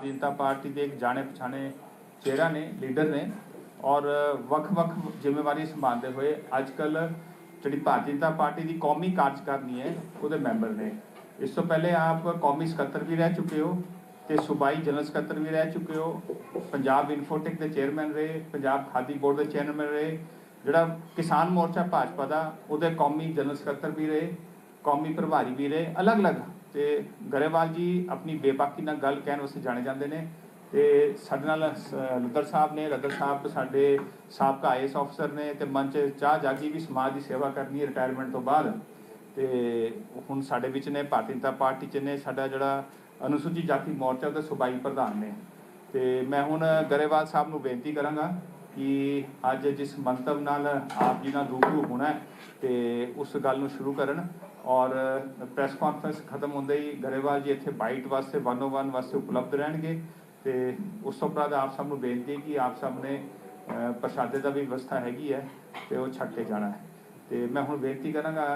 Bharatiya Janata party ਦੇ ਇੱਕ ਜਾਣੇ ਪਛਾਣੇ ਚਿਹਰਾ ਨੇ ਲੀਡਰ ਨੇ ਔਰ ਵੱਖ-ਵੱਖ ਜ਼ਿੰਮੇਵਾਰੀ ਸੰਭਾਲਦੇ ਹੋਏ ਅੱਜ ਅੱਜਕੱਲ ਜਿਹੜੀ ਭਾਰਤੀ ਜਨਤਾ ਪਾਰਟੀ ਦੀ ਕੌਮੀ ਕਾਰਜਕਾਰਨੀ ਹੈ, ਉਹਦੇ ਮੈਂਬਰ ਨੇ। ਇਸ ਤੋਂ ਪਹਿਲੇ ਆਪ ਕੌਮੀ ਸਕੱਤਰ ਵੀ ਰਹਿ ਚੁੱਕੇ ਹੋ ਤੇ ਸੂਬਾਈ ਜਨਰਲ ਸਕੱਤਰ ਵੀ ਰਹਿ ਚੁੱਕੇ ਹੋ। ਪੰਜਾਬ ਇਨਫੋਟੈਕ ਦੇ ਚੇਅਰਮੈਨ ਰਹੇ, ਪੰਜਾਬ ਖਾਦੀ ਬੋਰਡ ਦੇ ਚੇਅਰਮੈਨ ਰਹੇ, ਜਿਹੜਾ ਕਿਸਾਨ ਮੋਰਚਾ ਭਾਜਪਾ ਦਾ, ਉਹਦੇ ਕੌਮੀ ਜਨਰਲ ਸਕੱਤਰ ਵੀ ਰਹੇ, ਕੌਮੀ ਪ੍ਰਭਾਰੀ ਵੀ ਰਹੇ, ਅਲੱਗ-ਅਲੱਗ ਤੇ ਗਰੇਵਾਲ ਜੀ ਆਪਣੀ ਬੇਬਾਕੀ ਨਾਲ ਗੱਲ ਕਹਿਣ ਵਾਸਤੇ ਜਾਣੇ ਜਾਂਦੇ ਨੇ ਤੇ ਸਾਡੇ ਨਾਲ ਸ- ਲੱਦਰ ਸਾਹਿਬ ਨੇ, ਲੱਦਰ ਸਾਹਿਬ ਸਾਡੇ ਸਾਬਕਾ ਆਈਐਸ ਅਫਸਰ ਨੇ ਤੇ 'ਚ ਚਾਹ ਜਾਗੀ ਵੀ ਸਮਾਜ ਦੀ ਸੇਵਾ ਕਰਨੀ ਹੈ ਰਿਟਾਇਰਮੈਂਟ ਤੋਂ ਬਾਅਦ। ਤੇ ਹੁਣ ਸਾਡੇ ਵਿੱਚ ਨੇ, ਭਾਰਤੀ ਜਨਤਾ ਪਾਰਟੀ ਚ ਨੇ, ਸਾਡਾ ਜਿਹੜਾ ਅਨੁਸੂਚਿਤ ਜਾਤੀ ਮੋਰਚਾ ਦੇ ਸੂਬਾਈ ਪ੍ਰਧਾਨ ਨੇ। ਤੇ ਮੈਂ ਹੁਣ ਗਰੇਵਾਲ ਸਾਹਿਬ ਨੂੰ ਬੇਨਤੀ ਕਰਾਂਗਾ ਕਿ ਅੱਜ ਜਿਸ ਮੰਤਵ ਨਾਲ ਆਪ ਜੀ ਨਾਲ ਰੂਬਰੂ ਹੋਣਾ ਹੈ, ਤੇ ਉਸ ਗੱਲ ਨੂੰ ਸ਼ੁਰੂ ਕਰਨ। ਔਰ ਪ੍ਰੈਸ ਕਾਨਫਰੰਸ ਖਤਮ ਹੁੰਦੇ ਹੀ ਗਰੇਵਾਲ ਜੀ ਇੱਥੇ ਬਾਈਟ ਵਾਸਤੇ ਵਨ ਵਾਸਤੇ ਉਪਲਬਧ ਰਹਿਣਗੇ ਤੇ ਉਸ ਤੋਂ ਬਾਅਦ ਆਪ ਸਭ ਨੂੰ ਬੇਨਤੀ ਕਿ ਆਪ ਸਭ ਨੇ ਪ੍ਰਸ਼ਾਦੇ ਦਾ ਵੀ ਵਿਵਸਥਾ ਹੈਗੀ ਹੈ ਤੇ ਉਹ ਛੱਡ ਕੇ ਜਾਣਾ ਹੈ। ਤੇ ਮੈਂ ਹੁਣ ਬੇਨਤੀ ਕਰਾਂਗਾ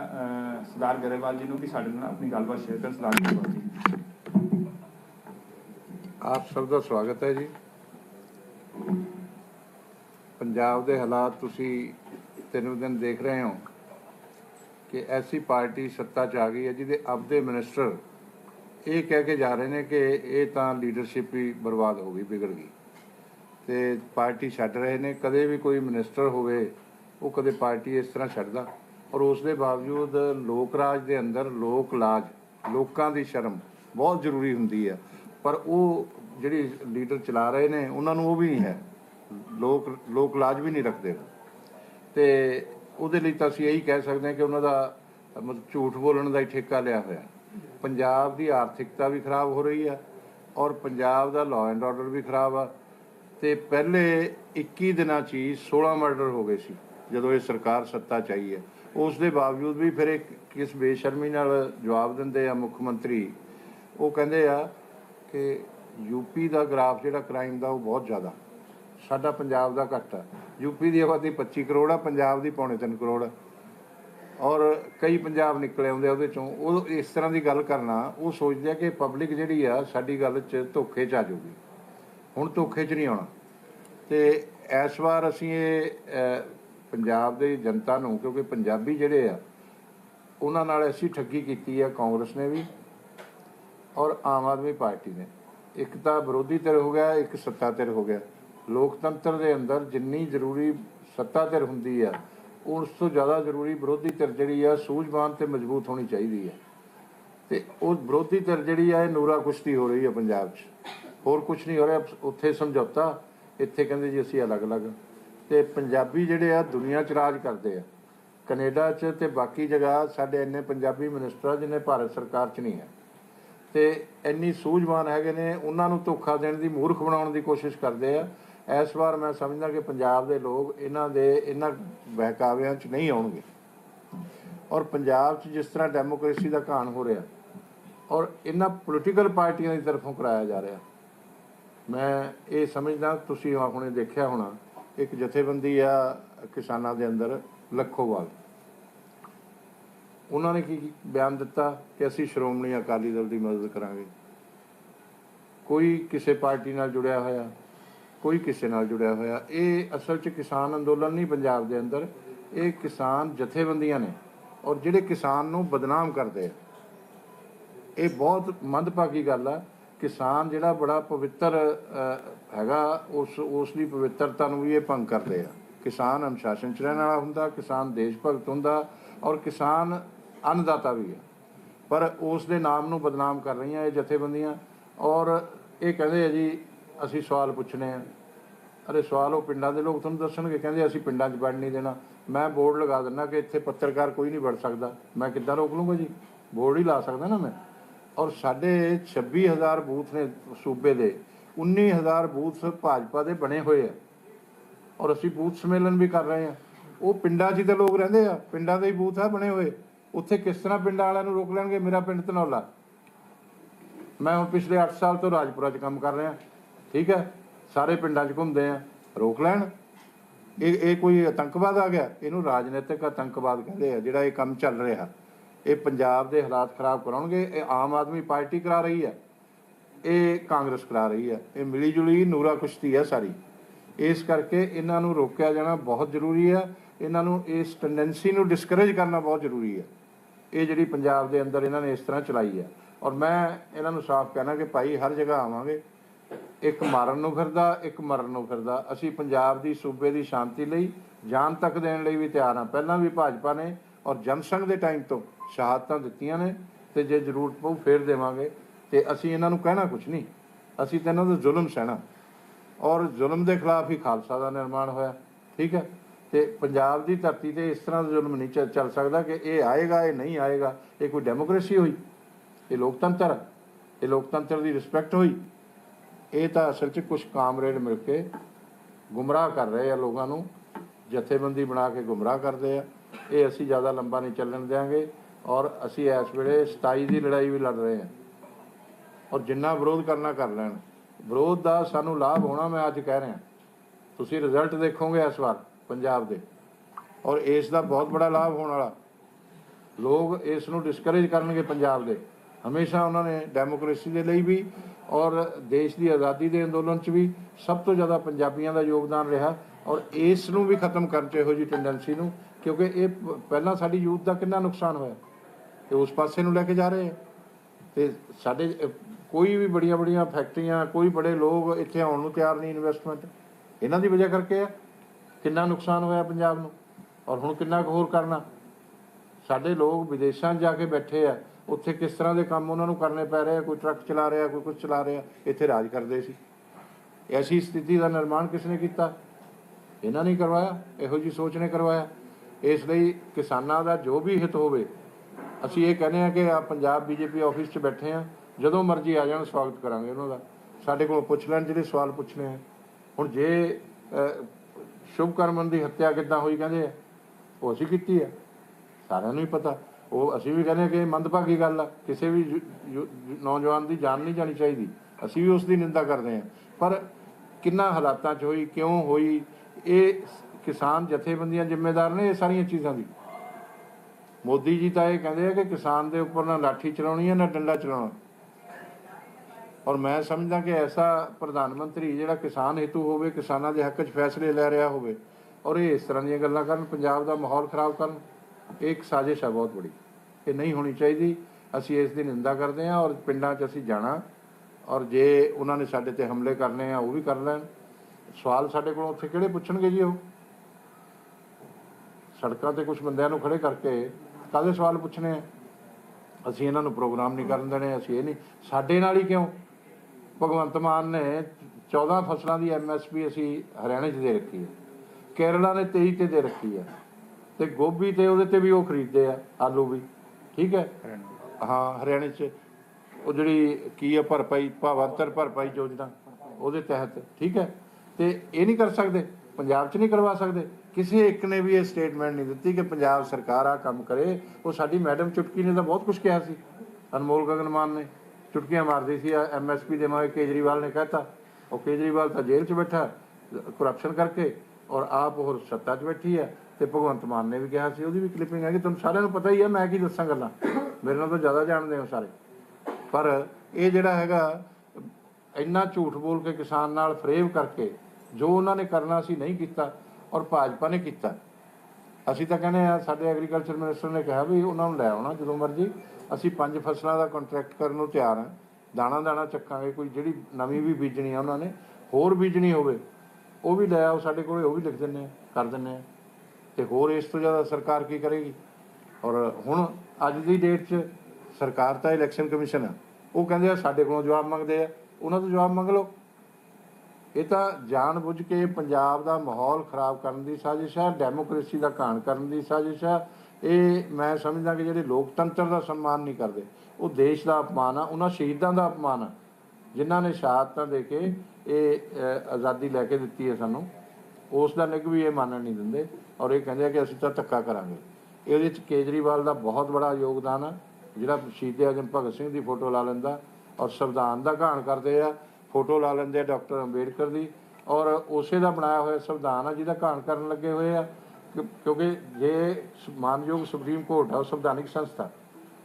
ਸਰਦਾਰ ਗਰੇਵਾਲ ਜੀ ਨੂੰ ਕਿ ਸਾਡੇ ਨਾਲ ਆਪਣੀ ਗੱਲਬਾਤ ਸ਼ੇਅਰ ਕਰਨ, ਸਰਦਾਰ ਗਰੇਵਾਲ ਜੀ। ਆਪ ਸਭ ਦਾ ਸਵਾਗਤ ਹੈ ਜੀ। ਪੰਜਾਬ ਦੇ ਹਾਲਾਤ ਤੁਸੀਂ ਤਿੰਨ ਦਿਨ ਦੇਖ ਰਹੇ ਹੋ। ਕਿ ਐਸੀ ਪਾਰਟੀ ਸੱਤਾ 'ਚ ਆ ਗਈ ਹੈ ਜਿਹਦੇ ਆਪਦੇ ਮਿਨਿਸਟਰ ਇਹ ਕਹਿ ਕੇ ਜਾ ਰਹੇ ਨੇ ਕਿ ਇਹ ਤਾਂ ਲੀਡਰਸ਼ਿਪ ਹੀ ਬਰਬਾਦ ਹੋ ਗਈ, ਵਿਗੜ ਗਈ। ਤੇ ਪਾਰਟੀ ਛੱਡ ਰਹੇ ਨੇ, ਕਦੇ ਵੀ ਕੋਈ ਮਿਨਿਸਟਰ ਹੋਵੇ, ਉਹ ਕਦੇ ਪਾਰਟੀ ਇਸ ਤਰ੍ਹਾਂ ਛੱਡਦਾ। ਔਰ ਉਸ ਦੇ ਬਾਵਜੂਦ ਲੋਕ ਰਾਜ ਦੇ ਅੰਦਰ ਲੋਕ ਲਾਜ ਲੋਕਾਂ ਦੀ ਸ਼ਰਮ ਬਹੁਤ ਜ਼ਰੂਰੀ ਹੁੰਦੀ ਹੈ। ਪਰ ਉਹ ਜਿਹੜੀ ਲੀਡਰ ਚਲਾ ਰਹੇ ਨੇ, ਉਹਨਾਂ ਨੂੰ ਉਹ ਵੀ ਨਹੀਂ ਹੈ। ਲੋਕ ਲੋਕ ਲਾਜ ਵੀ ਨਹੀਂ ਰੱਖਦੇ। ਉਹ। ਤੇ ਉਹਦੇ ਲਈ ਤਾਂ ਅਸੀਂ ਇਹੀ ਕਹਿ ਸਕਦੇ ਹਾਂ ਕਿ ਉਹਨਾਂ ਦਾ, ਮਤਲਬ ਝੂਠ ਬੋਲਣ ਦਾ ਹੀ ਠੇਕਾ ਲਿਆ ਹੋਇਆ। ਪੰਜਾਬ ਦੀ ਆਰਥਿਕਤਾ ਵੀ ਖਰਾਬ ਹੋ ਰਹੀ ਆ ਔਰ ਪੰਜਾਬ ਦਾ ਲਾਅ ਐਂਡ ਆਰਡਰ ਵੀ ਖਰਾਬ ਆ। ਤੇ ਪਹਿਲੇ 21 ਦਿਨਾਂ 'ਚ ਹੀ 16 ਮਰਡਰ ਹੋ ਗਏ ਸੀ, ਜਦੋਂ ਇਹ ਸਰਕਾਰ ਸੱਤਾ 'ਚ ਆਈ ਹੈ। ਉਸ ਦੇ ਬਾਵਜੂਦ ਵੀ ਫਿਰ ਇੱਕ ਕਿਸ ਬੇਸ਼ਰਮੀ ਨਾਲ ਜਵਾਬ ਦਿੰਦੇ ਆ ਮੁੱਖ ਮੰਤਰੀ, ਉਹ ਕਹਿੰਦੇ ਆ ਕਿ ਯੂਪੀ ਦਾ ਗ੍ਰਾਫ ਜਿਹੜਾ ਕ੍ਰਾਈਮ ਦਾ ਉਹ ਬਹੁਤ ਜ਼ਿਆਦਾ। ਸਾਡਾ ਪੰਜਾਬ ਦਾ ਘੱਟ ਆ ਯੂਪੀ ਦੀ ਆਬਾਦੀ 25 ਕਰੋੜ ਆ, ਪੰਜਾਬ ਦੀ ਪੌਣੇ 3 ਕਰੋੜ। ਆ ਔਰ ਕਈ ਪੰਜਾਬ ਨਿਕਲੇ ਆਉਂਦੇ ਆ ਉਹਦੇ ਚੋਂ। ਉਹ ਇਸ ਤਰ੍ਹਾਂ ਦੀ ਗੱਲ ਕਰਨਾ, ਉਹ ਸੋਚਦੇ ਆ ਕਿ ਪਬਲਿਕ ਜਿਹੜੀ ਆ, ਸਾਡੀ ਗੱਲ 'ਚ ਧੋਖੇ 'ਚ ਆ ਜਾਊਗੀ। ਹੁਣ ਧੋਖੇ 'ਚ ਨਹੀਂ ਆਉਣਾ। ਤੇ ਇਸ ਵਾਰ ਅਸੀਂ ਇਹ ਪੰਜਾਬ ਦੀ ਜਨਤਾ ਨੂੰ, ਕਿਉਂਕਿ ਪੰਜਾਬੀ ਜਿਹੜੇ ਆ, ਉਹਨਾਂ ਨਾਲ ਅਸੀਂ ਠੱਗੀ ਕੀਤੀ ਆ, ਕਾਂਗਰਸ ਨੇ ਵੀ ਔਰ ਆਮ ਆਦਮੀ ਪਾਰਟੀ ਨੇ। ਇੱਕ ਤਾਂ ਵਿਰੋਧੀ ਧਿਰ ਹੋ ਗਿਆ, ਇੱਕ ਸੱਤਾ ਧਿਰ ਹੋ ਗਿਆ। ਲੋਕਤੰਤਰ ਦੇ ਅੰਦਰ ਜਿੰਨੀ ਜ਼ਰੂਰੀ ਸੱਤਾ ਧਿਰ ਹੁੰਦੀ ਆ, ਉਸ ਤੋਂ ਜ਼ਿਆਦਾ ਜ਼ਰੂਰੀ ਵਿਰੋਧੀ ਧਿਰ ਜਿਹੜੀ ਆ, ਸੂਝਵਾਨ ਤੇ ਮਜ਼ਬੂਤ ਹੋਣੀ ਚਾਹੀਦੀ ਹੈ ਤੇ ਉਹ ਵਿਰੋਧੀ ਧਿਰ ਜਿਹੜੀ ਆ, ਇਹ ਨੂਰਾ ਕੁਸ਼ਤੀ ਹੋ ਰਹੀ ਹੈ ਪੰਜਾਬ 'ਚ। ਹੋਰ ਕੁਝ ਨਹੀਂ ਹੋ ਰਿਹਾ, ਉੱਥੇ ਸਮਝੌਤਾ, ਇੱਥੇ ਕਹਿੰਦੇ ਜੀ ਅਸੀਂ ਅਲੱਗ-ਅਲੱਗ। ਤੇ ਪੰਜਾਬੀ ਜਿਹੜੇ ਆ, ਦੁਨੀਆ 'ਚ ਰਾਜ ਕਰਦੇ ਆ। ਕੈਨੇਡਾ 'ਚ ਤੇ ਬਾਕੀ ਜਗ੍ਹਾ ਸਾਡੇ ਇੰਨੇ ਪੰਜਾਬੀ ਮਿਨਿਸਟਰ ਆ ਜਿਨੇ ਭਾਰਤ ਸਰਕਾਰ 'ਚ ਨਹੀਂ ਹੈ ਤੇ ਇੰਨੀ ਸੂਝਵਾਨ ਹੈਗੇ ਨੇ, ਉਹਨਾਂ ਨੂੰ ਧੋਖਾ ਦੇਣ ਦੀ ਮੂਰਖ ਬਣਾਉਣ ਦੀ ਕੋਸ਼ਿਸ਼ ਕਰਦੇ ਆ। ਇਸ ਵਾਰ ਮੈਂ ਸਮਝਦਾ ਕਿ ਪੰਜਾਬ ਦੇ ਲੋਕ ਇਹਨਾਂ ਦੇ, ਇਹਨਾਂ ਬਹਿਕਾਵਿਆਂ 'ਚ ਨਹੀਂ ਆਉਣਗੇ। ਔਰ ਪੰਜਾਬ 'ਚ ਜਿਸ ਤਰ੍ਹਾਂ ਡੈਮੋਕ੍ਰੇਸੀ ਦਾ ਘਾਣ ਹੋ ਰਿਹਾ ਔਰ ਇਹਨਾਂ ਪੋਲੀਟੀਕਲ ਪਾਰਟੀਆਂ ਦੀ ਤਰਫੋਂ ਕਰਾਇਆ ਜਾ ਰਿਹਾ, ਮੈਂ ਇਹ ਸਮਝਦਾ, ਤੁਸੀਂ ਹੁਣੇ ਦੇਖਿਆ ਹੋਣਾ, ਇੱਕ ਜਥੇਬੰਦੀ ਆ ਕਿਸਾਨਾਂ ਦੇ ਅੰਦਰ, ਲੱਖੋਵਾਲ। ਉਹਨਾਂ ਨੇ ਕੀ ਕੀ ਬਿਆਨ ਦਿੱਤਾ ਕਿ ਅਸੀਂ ਸ਼੍ਰੋਮਣੀ ਅਕਾਲੀ ਦਲ ਦੀ ਮਦਦ ਕਰਾਂਗੇ। ਕੋਈ ਕਿਸੇ ਪਾਰਟੀ ਨਾਲ ਜੁੜਿਆ ਹੋਇਆ ਕੋਈ ਕਿਸੇ ਨਾਲ ਜੁੜਿਆ ਹੋਇਆ, ਇਹ ਅਸਲ 'ਚ ਕਿਸਾਨ ਅੰਦੋਲਨ ਨਹੀਂ ਪੰਜਾਬ ਦੇ ਅੰਦਰ, ਇਹ ਕਿਸਾਨ ਜਥੇਬੰਦੀਆਂ ਨੇ ਔਰ ਜਿਹੜੇ ਕਿਸਾਨ ਨੂੰ ਬਦਨਾਮ ਕਰਦੇ ਆ। ਇਹ ਬਹੁਤ ਮੰਦਭਾਗੀ ਗੱਲ ਆ। ਕਿਸਾਨ ਜਿਹੜਾ ਬੜਾ ਪਵਿੱਤਰ ਹੈਗਾ, ਉਸ ਉਸ ਦੀ ਪਵਿੱਤਰਤਾ ਨੂੰ ਵੀ ਇਹ ਭੰਗ ਕਰਦੇ ਆ। ਕਿਸਾਨ ਅਨੁਸ਼ਾਸਨ ਚ ਰਹਿਣ ਵਾਲਾ ਹੁੰਦਾ, ਕਿਸਾਨ ਦੇਸ਼ ਭਗਤ ਹੁੰਦਾ ਔਰ ਕਿਸਾਨ ਅੰਨਦਾਤਾ ਵੀ ਹੈ ਪਰ ਉਸ ਦੇ ਨਾਮ ਨੂੰ ਬਦਨਾਮ ਕਰ ਰਹੀਆਂ ਇਹ ਜਥੇਬੰਦੀਆਂ ਔਰ ਇਹ ਕਹਿੰਦੇ ਆ ਜੀ, ਅਸੀਂ ਸਵਾਲ ਪੁੱਛਣੇ ਆ। ਅਰੇ ਸਵਾਲ, ਉਹ ਪਿੰਡਾਂ ਦੇ ਲੋਕ ਤੁਹਾਨੂੰ ਦੱਸਣਗੇ, ਕਹਿੰਦੇ ਅਸੀਂ ਪਿੰਡਾਂ 'ਚ ਵੜ ਨਹੀਂ ਦੇਣਾ। ਮੈਂ ਬੋਰਡ ਲਗਾ ਦਿੰਦਾ ਕਿ ਇੱਥੇ ਪੱਤਰਕਾਰ ਕੋਈ ਨਹੀਂ ਵੜ ਸਕਦਾ। ਮੈਂ ਕਿੱਦਾਂ ਰੋਕ ਲੂੰਗਾ ਜੀ? ਬੋਰਡ ਹੀ ਲਾ ਸਕਦਾ ਨਾ ਮੈਂ। ਔਰ ਸਾਡੇ 26000 ਬੂਥ ਨੇ ਸੂਬੇ ਦੇ 19000 ਬੂਥ ਭਾਜਪਾ ਦੇ ਬਣੇ ਹੋਏ ਆ। ਔਰ ਅਸੀਂ ਬੂਥ ਸੰਮੇਲਨ ਵੀ ਕਰ ਰਹੇ ਆ। ਉਹ ਪਿੰਡਾਂ 'ਚ ਹੀ ਤਾਂ ਲੋਕ ਰਹਿੰਦੇ ਆ। ਪਿੰਡਾਂ ਦੇ ਹੀ ਬੂਥ ਆ ਬਣੇ ਹੋਏ। ਉੱਥੇ ਕਿਸ ਤਰ੍ਹਾਂ ਪਿੰਡਾਂ ਵਾਲਿਆਂ ਨੂੰ ਰੋਕ ਲੈਣਗੇ? ਮੇਰਾ ਪਿੰਡ ਧਨੌਲਾ। ਮੈਂ ਹੁਣ ਪਿਛਲੇ 8 ਸਾਲ ਤੋਂ ਰਾਜਪੁਰਾ 'ਚ ਕੰਮ ਕਰ ਰਿਹਾ। ਠੀਕ ਹੈ? ਸਾਰੇ ਪਿੰਡਾਂ 'ਚ ਘੁੰਮਦੇ ਆ। ਰੋਕ ਲੈਣ। ਇਹ ਇਹ ਕੋਈ ਆਤੰਕਵਾਦ ਆ ਗਿਆ? ਇਹਨੂੰ ਰਾਜਨੀਤਿਕ ਆਤੰਕਵਾਦ ਕਹਿੰਦੇ ਆ, ਜਿਹੜਾ ਇਹ ਕੰਮ ਚੱਲ ਰਿਹਾ। ਇਹ ਪੰਜਾਬ ਦੇ ਹਾਲਾਤ ਖਰਾਬ ਕਰਾਉਣਗੇ। ਇਹ ਆਮ ਆਦਮੀ ਪਾਰਟੀ ਕਰਾ ਰਹੀ ਹੈ ਇਹ ਕਾਂਗਰਸ ਕਰਾ ਰਹੀ ਹੈ ਇਹ ਮਿਲੀ ਜੁਲੀ ਨੂਰਾ ਕੁਸ਼ਤੀ ਹੈ ਸਾਰੀ। ਇਸ ਕਰਕੇ ਇਹਨਾਂ ਨੂੰ ਰੋਕਿਆ ਜਾਣਾ ਬਹੁਤ ਜ਼ਰੂਰੀ ਹੈ ਇਹਨਾਂ ਨੂੰ ਇਸ ਟੈਂਡੈਂਸੀ ਨੂੰ ਡਿਸਕਰੇਜ ਕਰਨਾ ਬਹੁਤ ਜ਼ਰੂਰੀ ਹੈ ਇਹ ਜਿਹੜੀ ਪੰਜਾਬ ਦੇ ਅੰਦਰ ਇਹਨਾਂ ਨੇ ਇਸ ਤਰ੍ਹਾਂ ਚਲਾਈ ਹੈ ਔਰ ਮੈਂ ਇਹਨਾਂ ਨੂੰ ਸਾਫ਼ ਕਹਿਣਾ ਕਿ ਭਾਈ ਹਰ ਜਗ੍ਹਾ ਆਵਾਂਗੇ। ਇੱਕ ਮਾਰਨ ਨੂੰ ਫਿਰਦਾ, ਇੱਕ ਮਰਨ ਨੂੰ ਫਿਰਦਾ। ਅਸੀਂ ਪੰਜਾਬ ਦੀ ਸੂਬੇ ਦੀ ਸ਼ਾਂਤੀ ਲਈ ਜਾਨ ਤੱਕ ਦੇਣ ਲਈ ਵੀ ਤਿਆਰ ਹਾਂ। ਪਹਿਲਾਂ ਵੀ ਭਾਜਪਾ ਨੇ ਔਰ ਜਨਸੰਘ ਦੇ ਟਾਈਮ ਤੋਂ ਸ਼ਹਾਦਤਾਂ ਦਿੱਤੀਆਂ ਨੇ ਤੇ ਜੇ ਜ਼ਰੂਰਤ ਪਊ ਫੇਰ ਦੇਵਾਂਗੇ। ਤੇ ਅਸੀਂ ਇਹਨਾਂ ਨੂੰ ਕਹਿਣਾ ਕੁਝ ਨਹੀਂ। ਅਸੀਂ ਤਾਂ ਇਹਨਾਂ ਦਾ ਜ਼ੁਲਮ ਸਹਿਣਾ। ਔਰ ਜ਼ੁਲਮ ਦੇ ਖਿਲਾਫ ਹੀ ਖਾਲਸਾ ਦਾ ਨਿਰਮਾਣ ਹੋਇਆ। ਠੀਕ ਹੈ? ਤੇ ਪੰਜਾਬ ਦੀ ਧਰਤੀ ਤੇ ਇਸ ਤਰ੍ਹਾਂ ਦਾ ਜ਼ੁਲਮ ਨਹੀਂ ਚੱਲ- ਚੱਲ ਸਕਦਾ ਕਿ ਇਹ ਆਏਗਾ, ਇਹ ਨਹੀਂ ਆਏਗਾ। ਇਹ ਕੋਈ ਡੈਮੋਕ੍ਰੇਸੀ ਹੋਈ। ਇਹ ਲੋਕਤੰਤਰ ਇਹ ਲੋਕਤੰਤਰ ਦੀ ਰਿਸਪੈਕਟ ਹੋਈ। ਇਹ ਤਾਂ ਅਸਲ 'ਚ ਕੁਝ ਕਾਮਰੇਡ ਮਿਲ ਕੇ ਗੁੰਮਰਾਹ ਕਰ ਰਹੇ ਆ ਲੋਕਾਂ ਨੂੰ, ਜਥੇਬੰਦੀ ਬਣਾ ਕੇ ਗੁੰਮਰਾਹ ਕਰਦੇ ਆ। ਇਹ ਅਸੀਂ ਜ਼ਿਆਦਾ ਲੰਬਾ ਨਹੀਂ ਚੱਲਣ ਦਿਆਂਗੇ ਔਰ ਅਸੀਂ ਇਸ ਵੇਲੇ 27 ਦੀ ਲੜਾਈ ਵੀ ਲੜ ਰਹੇ ਹਾਂ ਔਰ ਜਿੰਨਾ ਵਿਰੋਧ ਕਰਨਾ ਕਰ ਲੈਣ। ਵਿਰੋਧ ਦਾ ਸਾਨੂੰ ਲਾਭ ਹੋਣਾ ਮੈਂ ਅੱਜ ਕਹਿ ਰਿਹਾ। ਤੁਸੀਂ ਰਿਜ਼ਲਟ ਦੇਖੋਗੇ ਇਸ ਵਾਰ ਪੰਜਾਬ ਦੇ। ਔਰ ਇਸ ਦਾ ਬਹੁਤ ਬੜਾ ਲਾਭ ਹੋਣ ਵਾਲਾ। ਲੋਕ ਇਸ ਨੂੰ ਡਿਸਕਰੇਜ ਕਰਨਗੇ ਪੰਜਾਬ ਦੇ। ਹਮੇਸ਼ਾ ਉਹਨਾਂ ਨੇ ਡੈਮੋਕ੍ਰੇਸੀ ਦੇ ਲਈ ਵੀ ਔਰ ਦੇਸ਼ ਦੀ ਆਜ਼ਾਦੀ ਦੇ ਅੰਦੋਲਨ 'ਚ ਵੀ ਸਭ ਤੋਂ ਜ਼ਿਆਦਾ ਪੰਜਾਬੀਆਂ ਦਾ ਯੋਗਦਾਨ ਰਿਹਾ ਔਰ ਇਸ ਨੂੰ ਵੀ ਖਤਮ ਕਰਨ 'ਚ ਇਹੋ ਜੀ ਟੈਂਡੈਂਸੀ ਨੂੰ, ਕਿਉਂਕਿ ਇਹ ਪਹਿਲਾਂ ਸਾਡੀ ਯੂਥ ਦਾ ਕਿੰਨਾ ਨੁਕਸਾਨ ਹੋਇਆ, ਤੇ ਉਸ ਪਾਸੇ ਨੂੰ ਲੈ ਕੇ ਜਾ ਰਹੇ ਆ। ਤੇ ਸਾਡੇ ਕੋਈ ਵੀ ਬੜੀਆਂ ਬੜੀਆਂ ਫੈਕਟਰੀਆਂ, ਕੋਈ ਬੜੇ ਲੋਕ ਇੱਥੇ ਆਉਣ ਨੂੰ ਤਿਆਰ ਨਹੀਂ ਇਨਵੈਸਟਮੈਂਟ ਇਹਨਾਂ ਦੀ ਵਜ੍ਹਾ ਕਰਕੇ ਆ। ਕਿੰਨਾ ਨੁਕਸਾਨ ਹੋਇਆ ਪੰਜਾਬ ਨੂੰ, ਔਰ ਹੁਣ ਕਿੰਨਾ ਕੁ ਹੋਰ ਕਰਨਾ। ਸਾਡੇ ਲੋਕ ਵਿਦੇਸ਼ਾਂ 'ਚ ਜਾ ਕੇ ਬੈਠੇ ਆ ਉੱਥੇ ਕਿਸ ਤਰ੍ਹਾਂ ਦੇ ਕੰਮ ਉਹਨਾਂ ਨੂੰ ਕਰਨੇ ਪੈ ਰਹੇ ਆ? ਕੋਈ ਟਰੱਕ ਚਲਾ ਰਿਹਾ ਕੋਈ ਕੁਝ ਚਲਾ ਰਿਹਾ? ਇੱਥੇ ਰਾਜ ਕਰਦੇ ਸੀ। ਐਸੀ ਸਥਿਤੀ ਦਾ ਨਿਰਮਾਣ ਕਿਸ ਨੇ ਕੀਤਾ? ਇਹਨਾਂ ਨੇ ਕਰਵਾਇਆ। ਇਹੋ ਜੀ ਸੋਚ ਨੇ ਕਰਵਾਇਆ। ਇਸ ਲਈ ਕਿਸਾਨਾਂ ਦਾ ਜੋ ਵੀ ਹਿੱਤ ਹੋਵੇ ਅਸੀਂ ਇਹ ਕਹਿੰਦੇ ਆ ਕਿ ਆ ਪੰਜਾਬ ਬੀਜੇਪੀ ਆਫਿਸ 'ਚ ਬੈਠੇ ਆ ਜਦੋਂ ਮਰਜ਼ੀ ਆ ਜਾਣ ਸਵਾਗਤ ਕਰਾਂਗੇ ਉਹਨਾਂ ਦਾ। ਸਾਡੇ ਕੋਲ ਪੁੱਛ ਲੈਣ ਜਿਹੜੇ ਸਵਾਲ ਪੁੱਛਣੇ ਆ। ਹੁਣ ਜੇ ਅਹ, ਸ਼ੁਭਕਰਮਨ ਦੀ ਹੱਤਿਆ ਕਿੱਦਾਂ ਹੋਈ ਕਹਿੰਦੇ ਆ? ਉਹ ਅਸੀਂ ਕੀਤੀ ਆ। ਸਾਰਿਆਂ ਨੂੰ ਹੀ ਪਤਾ। ਉਹ ਅਸੀਂ ਵੀ ਕਹਿੰਦੇ ਹਾਂ ਕਿ ਮੰਦਭਾਗੀ ਗੱਲ ਆ, ਕਿਸੇ ਵੀ ਨੌਜਵਾਨ ਦੀ ਜਾਨ ਨਹੀਂ ਜਾਣੀ ਚਾਹੀਦੀ। ਅਸੀਂ ਵੀ ਉਸ ਦੀ ਨਿੰਦਾ ਕਰਦੇ ਹਾਂ। ਪਰ ਕਿੰਨਾ ਹਾਲਾਤਾਂ 'ਚ ਹੋਈ, ਕਿਉਂ ਹੋਈ, ਇਹ ਕਿਸਾਨ ਜਥੇਬੰਦੀਆਂ ਜ਼ਿੰਮੇਦਾਰ ਨੇ ਇਹ ਸਾਰੀਆਂ ਚੀਜ਼ਾਂ ਦੀ। ਮੋਦੀ ਜੀ ਤਾਂ ਇਹ ਕਹਿੰਦੇ ਆ ਕਿ ਕਿਸਾਨ ਦੇ ਉੱਪਰ ਨਾ ਲਾਠੀ ਚਲਾਉਣੀ ਹੈ ਨਾ ਡੰਡਾ ਚਲਾਉਣਾ। ਔਰ ਮੈਂ ਸਮਝਦਾ ਕਿ ਐਸਾ ਪ੍ਰਧਾਨ ਮੰਤਰੀ ਜਿਹੜਾ ਕਿਸਾਨ ਹਿੱਤੂ ਹੋਵੇ, ਕਿਸਾਨਾਂ ਦੇ ਹੱਕ 'ਚ ਫੈਸਲੇ ਲੈ ਰਿਹਾ ਹੋਵੇ, ਔਰ ਇਹ ਇਸ ਤਰ੍ਹਾਂ ਦੀਆਂ ਗੱਲਾਂ ਕਰਨ, ਪੰਜਾਬ ਦਾ ਮਾਹੌਲ ਖਰਾਬ ਕਰਨ, ਇਹ ਇੱਕ ਸਾਜ਼ਿਸ਼ ਹੈ ਬਹੁਤ ਬੜੀ। ਇਹ ਨਹੀਂ ਹੋਣੀ ਚਾਹੀਦੀ, ਅਸੀਂ ਇਸ ਦੀ ਨਿੰਦਾ ਕਰਦੇ ਹਾਂ ਔਰ ਪਿੰਡਾਂ 'ਚ ਅਸੀਂ ਜਾਣਾ ਔਰ ਜੇ ਉਹਨਾਂ ਨੇ ਸਾਡੇ ਤੇ ਹਮਲੇ ਕਰਨੇ ਆ, ਉਹ ਵੀ ਕਰ ਲੈਣ। ਸਵਾਲ ਸਾਡੇ ਕੋਲ ਉੱਥੇ ਕਿਹੜੇ ਪੁੱਛਣਗੇ ਜੀ ਉਹ? ਸੜਕਾਂ ਤੇ ਕੁਝ ਬੰਦਿਆਂ ਨੂੰ ਖੜੇ ਕਰਕੇ ਕਾਹਦੇ ਸਵਾਲ ਪੁੱਛਣੇ ਆ? ਅਸੀਂ ਇਹਨਾਂ ਨੂੰ ਪ੍ਰੋਗਰਾਮ ਨਹੀਂ ਕਰਨ ਦੇਣੇ, ਅਸੀਂ ਇਹ ਨਹੀਂ। ਸਾਡੇ ਨਾਲ ਹੀ ਕਿਉਂ? ਭਗਵੰਤ ਮਾਨ ਨੇ 14 ਫਸਲਾਂ ਦੀ ਐਮਐਸਪੀ ਅਸੀਂ ਹਰਿਆਣੇ 'ਚ ਦੇ ਰੱਖੀ ਹੈ, ਕੇਰਲਾ ਨੇ 23 ਤੇ ਦੇ ਰੱਖੀ ਹੈ ਤੇ ਗੋਭੀ ਤੇ ਉਹਦੇ ਤੇ ਵੀ ਉਹ ਖਰੀਦਦੇ ਆ, ਆਲੂ ਵੀ। ਠੀਕ ਹੈ? ਹਾਂ ਹਰਿਆਣੇ 'ਚ। ਉਹ ਜਿਹੜੀ ਕੀ ਹੈ ਭਰਪਾਈ ਭਾਵਾਂਤਰ ਭਰਪਾਈ ਯੋਜਨਾ ਉਹਦੇ ਤਹਿਤ ਠੀਕ ਹੈ? ਤੇ ਇਹ ਨਹੀਂ ਕਰ ਸਕਦੇ? ਪੰਜਾਬ 'ਚ ਨਹੀਂ ਕਰਵਾ ਸਕਦੇ? ਕਿਸੇ ਇੱਕ ਨੇ ਵੀ ਇਹ ਸਟੇਟਮੈਂਟ ਨਹੀਂ ਦਿੱਤੀ ਕਿ ਪੰਜਾਬ ਸਰਕਾਰ ਆ ਕੰਮ ਕਰੇ। ਉਹ ਸਾਡੀ ਮੈਡਮ ਚੁਟਕੀ ਨੇ ਤਾਂ ਬਹੁਤ ਕੁਝ ਕਿਹਾ ਸੀ। ਅਨਮੋਲ ਗਗਨ ਮਾਨ ਨੇ ਚੁਟਕੀਆਂ ਮਾਰਦੀ ਸੀ ਐਮਐਸਪੀ ਦੇਵਾਂਗੇ ਕੇਜਰੀਵਾਲ ਨੇ ਕਹਿਤਾ। ਉਹ ਕੇਜਰੀਵਾਲ ਤਾਂ ਜੇਲ੍ਹ 'ਚ ਬੈਠਾ ਕਰਪਸ਼ਨ ਕਰਕੇ ਔਰ ਆਪ ਉਹ ਸੱਤਾ 'ਚ ਬੈਠੀ ਹੈ। ਤੇ ਭਗਵੰਤ ਮਾਨ ਨੇ ਵੀ ਕਿਹਾ ਸੀ, ਉਹਦੀ ਵੀ ਕਲਿੱਪਿੰਗ ਹੈਗੀ, ਤੁਹਾਨੂੰ ਸਾਰਿਆਂ ਨੂੰ ਪਤਾ ਹੀ ਆ, ਮੈਂ ਕੀ ਦੱਸਾਂ ਗੱਲਾਂ। ਮੇਰੇ ਨਾਲ ਤਾਂ ਜ਼ਿਆਦਾ ਜਾਣਦੇ ਹੋ ਸਾਰੇ। ਪਰ ਇਹ ਜਿਹੜਾ ਹੈਗਾ, ਇੰਨਾ ਝੂਠ ਬੋਲ ਕੇ ਕਿਸਾਨ ਨਾਲ ਫਰੇਬ ਕਰਕੇ ਜੋ ਉਹਨਾਂ ਨੇ ਕਰਨਾ ਸੀ ਨਹੀਂ ਕੀਤਾ, ਔਰ ਭਾਜਪਾ ਨੇ ਕੀਤਾ। ਅਸੀਂ ਤਾਂ ਕਹਿੰਦੇ ਆ ਸਾਡੇ ਐਗਰੀਕਲਚਰ ਮਿਨਿਸਟਰ ਨੇ ਕਿਹਾ ਵੀ ਉਹਨਾਂ ਨੂੰ ਲੈ ਆਉਣਾ ਜਦੋਂ ਮਰਜ਼ੀ। ਅਸੀਂ ਪੰਜ ਫਸਲਾਂ ਦਾ ਕੰਟਰੈਕਟ ਕਰਨ ਨੂੰ ਤਿਆਰ ਹਾਂ। ਦਾਣਾ ਦਾਣਾ ਚੱਕਾਂਗੇ, ਕੋਈ ਜਿਹੜੀ ਨਵੀਂ ਵੀ ਬੀਜਣੀ ਆ ਉਹਨਾਂ ਨੇ, ਹੋਰ ਬੀਜਣੀ ਹੋਵੇ, ਉਹ ਵੀ ਲੈ ਆਓ ਸਾਡੇ ਕੋਲੇ, ਉਹ ਵੀ ਲਿਖ ਦਿੰਨੇ ਆ, ਕਰ ਦਿੰਨੇ ਆ। ਤੇ ਹੋਰ ਇਸ ਤੋਂ ਜ਼ਿਆਦਾ ਸਰਕਾਰ ਕੀ ਕਰੇਗੀ? ਔਰ ਹੁਣ ਅੱਜ ਦੀ ਡੇਟ 'ਚ ਸਰਕਾਰ ਤਾਂ ਇਲੈਕਸ਼ਨ ਕਮਿਸ਼ਨ ਆ। ਉਹ ਕਹਿੰਦੇ ਆ, ਸਾਡੇ ਕੋਲੋਂ ਜਵਾਬ ਮੰਗਦੇ ਆ। ਉਹਨਾਂ ਤੋਂ ਜਵਾਬ ਮੰਗ ਲਓ। ਇਹ ਤਾਂ ਜਾਣਬੁੱਝ ਕੇ ਪੰਜਾਬ ਦਾ ਮਾਹੌਲ ਖਰਾਬ ਕਰਨ ਦੀ ਸਾਜ਼ਿਸ਼ ਹੈ ਡੈਮੋਕ੍ਰੇਸੀ ਦਾ ਘਾਣ ਕਰਨ ਦੀ ਸਾਜ਼ਿਸ਼ ਹੈ ਇਹ ਮੈਂ ਸਮਝਦਾ ਕਿ ਜਿਹੜੇ ਲੋਕਤੰਤਰ ਦਾ ਸਨਮਾਨ ਨਹੀਂ ਕਰਦੇ, ਉਹ ਦੇਸ਼ ਦਾ ਅਪਮਾਨ ਆ, ਉਹਨਾਂ ਸ਼ਹੀਦਾਂ ਦਾ ਅਪਮਾਨ ਆ। ਜਿਨ੍ਹਾਂ ਨੇ ਸ਼ਹਾਦਤਾਂ ਦੇ ਕੇ ਇਹ ਆਜ਼ਾਦੀ ਲੈ ਕੇ ਦਿੱਤੀ ਹੈ ਸਾਨੂੰ। ਉਸ ਦਾ ਨਿੱਘ ਵੀ ਇਹ ਮੰਨਣ ਨਹੀਂ ਦਿੰਦੇ ਔਰ ਇਹ ਕਹਿੰਦੇ ਆ ਕਿ ਅਸੀਂ ਤਾਂ ਧੱਕਾ ਕਰਾਂਗੇ। ਇਹਦੇ ਵਿੱਚ ਕੇਜਰੀਵਾਲ ਦਾ ਬਹੁਤ ਬੜਾ ਯੋਗਦਾਨ ਆ, ਜਿਹੜਾ ਸ਼ਹੀਦ ਆਜਮ ਭਗਤ ਸਿੰਘ ਦੀ ਫੋਟੋ ਲਾ ਲੈਂਦਾ ਔਰ ਸੰਵਿਧਾਨ ਦਾ ਘਾਣ ਕਰਦੇ ਆ, ਫੋਟੋ ਲਾ ਲੈਂਦੇ ਆ ਡਾਕਟਰ ਅੰਬੇਡਕਰ ਦੀ ਔਰ ਉਸੇ ਦਾ ਬਣਾਇਆ ਹੋਇਆ ਸੰਵਿਧਾਨ ਆ, ਜਿਹਦਾ ਘਾਣ ਕਰਨ ਲੱਗੇ ਹੋਏ ਆ। ਕਿ- ਕਿਉਂਕਿ ਜੇ ਮਾਨਯੋਗ ਸੁਪਰੀਮ ਕੋਰਟ ਆ, ਉਹ ਸੰਵਿਧਾਨਿਕ ਸੰਸਥਾ,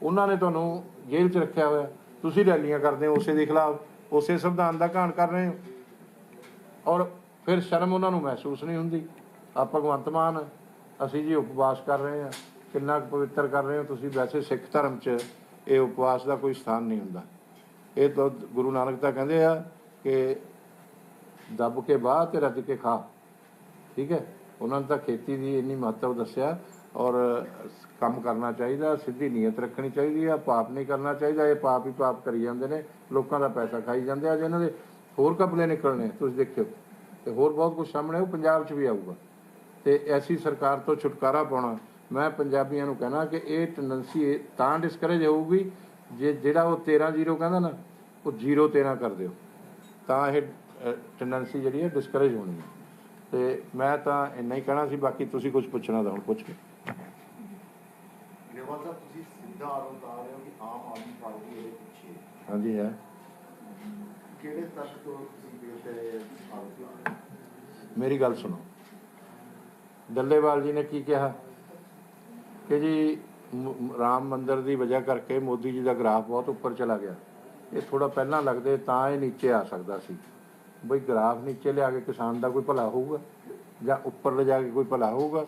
ਉਹਨਾਂ ਨੇ ਤੁਹਾਨੂੰ ਜੇਲ੍ਹ 'ਚ ਰੱਖਿਆ ਹੋਇਆ। ਤੁਸੀਂ ਰੈਲੀਆਂ ਕਰਦੇ ਹੋ ਉਸੇ ਦੇ ਖਿਲਾਫ, ਉਸੇ ਸੰਵਿਧਾਨ ਦਾ ਘਾਣ ਕਰ ਰਹੇ ਹੋ। ਔਰ ਫਿਰ ਸ਼ਰਮ ਉਹਨਾਂ ਨੂੰ ਮਹਿਸੂਸ ਨਹੀਂ ਹੁੰਦੀ। ਆ ਭਗਵੰਤ ਮਾਨ, ਅਸੀਂ ਜੀ ਉਪਵਾਸ ਕਰ ਰਹੇ ਹਾਂ। ਕਿੰਨਾ ਕੁ ਪਵਿੱਤਰ ਕਰ ਰਹੇ ਹੋ ਤੁਸੀਂ? ਵੈਸੇ ਸਿੱਖ ਧਰਮ 'ਚ ਇਹ ਉਪਵਾਸ ਦਾ ਕੋਈ ਸਥਾਨ ਨਹੀਂ ਹੁੰਦਾ। ਇਹ ਤਾਂ ਗੁਰੂ ਨਾਨਕ ਤਾਂ ਕਹਿੰਦੇ ਆ ਕਿ ਦੱਬ ਕੇ ਬਾਹ ਤੇ ਰੱਜ ਕੇ ਖਾ। ਠੀਕ ਹੈ? ਉਹਨਾਂ ਨੇ ਤਾਂ ਖੇਤੀ ਦੀ ਇੰਨੀ ਮਹੱਤਵ ਦੱਸਿਆ ਔਰ ਕੰਮ ਕਰਨਾ ਚਾਹੀਦਾ, ਸਿੱਧੀ ਨੀਅਤ ਰੱਖਣੀ ਚਾਹੀਦੀ ਆ, ਪਾਪ ਨਹੀਂ ਕਰਨਾ ਚਾਹੀਦਾ। ਇਹ ਪਾਪ ਹੀ ਪਾਪ ਕਰੀ ਜਾਂਦੇ ਨੇ। ਲੋਕਾਂ ਦਾ ਪੈਸਾ ਖਾਈ ਜਾਂਦੇ ਆ। ਜੇ ਇਹਨਾਂ ਦੇ ਹੋਰ ਕਪਲੇ ਨਿਕਲਣੇ, ਤੁਸੀਂ ਦੇਖਿਓ। ਤੇ ਹੋਰ ਬਹੁਤ ਕੁਝ ਸਾਹਮਣੇ ਉਹ ਪੰਜਾਬ 'ਚ ਵੀ ਆਊਗਾ। ਤੇ ਐਸੀ ਸਰਕਾਰ ਤੋਂ ਛੁਟਕਾਰਾ ਪਾਉਣਾ ਮੈਂ ਪੰਜਾਬੀਆਂ ਨੂੰ ਕਹਿਣਾ ਕਿ ਇਹ ਟੈਂਡੈਂਸੀ ਤਾਂ ਡਿਸਕਰੇਜ ਹੋਊਗੀ ਜੇ ਜਿਹੜਾ ਉਹ 13 ਜ਼ੀਰੋ ਕਹਿੰਦਾ ਨਾ ਉਹ 0 13 ਕਰ ਦਿਓ। ਤਾਂ ਇਹ ਟੈਂਡੈਂਸੀ ਜਿਹੜੀ ਹੈ ਡਿਸਕਰੇਜ ਹੋਣੀ ਹੈ। ਤੇ ਮੈਂ ਤਾਂ ਇੰਨਾ ਹੀ ਕਹਿਣਾ ਸੀ ਬਾਕੀ ਤੁਸੀਂ ਕੁਝ ਪੁੱਛਣਾ ਤਾਂ ਹੁਣ ਪੁੱਛ ਕੇ। ਗਰੇਵਾਲ ਸਾਹਿਬ ਤੁਸੀਂ ਸਿੱਧਾ ਆਰੋਪ ਲਾ ਰਹੇ ਹੋ ਕਿ ਆਮ ਆਦਮੀ ਪਾਰਟੀ ਇਹਦੇ ਪਿੱਛੇ। ਹੈ। ਹਾਂਜੀ ਹੈ। ਕਿਹੜੇ ਤੱਕ ਤੋਂ ਮੇਰੀ ਗੱਲ ਸੁਣੋ। ਡੱਲੇਵਾਲ ਜੀ ਨੇ ਕੀ ਕਿਹਾ? ਕਿ ਜੀ ਰਾਮ ਮੰਦਰ ਦੀ ਵਜ੍ਹਾ ਕਰਕੇ ਮੋਦੀ ਜੀ ਦਾ ਗ੍ਰਾਫ ਬਹੁਤ ਉੱਪਰ ਚਲਾ ਗਿਆ। ਇਹ ਥੋੜਾ ਪਹਿਲਾਂ ਲੱਗਦੇ, ਤਾਂ ਇਹ ਨੀਚੇ ਆ ਸਕਦਾ ਸੀ। ਬਈ ਗ੍ਰਾਫ ਨੀਚੇ ਲਿਆ ਕੇ ਕਿਸਾਨ ਦਾ ਕੋਈ ਭਲਾ ਹੋਊਗਾ? ਜਾਂ ਉੱਪਰ ਲਿਜਾ ਕੇ ਕੋਈ ਭਲਾ ਹੋਊਗਾ?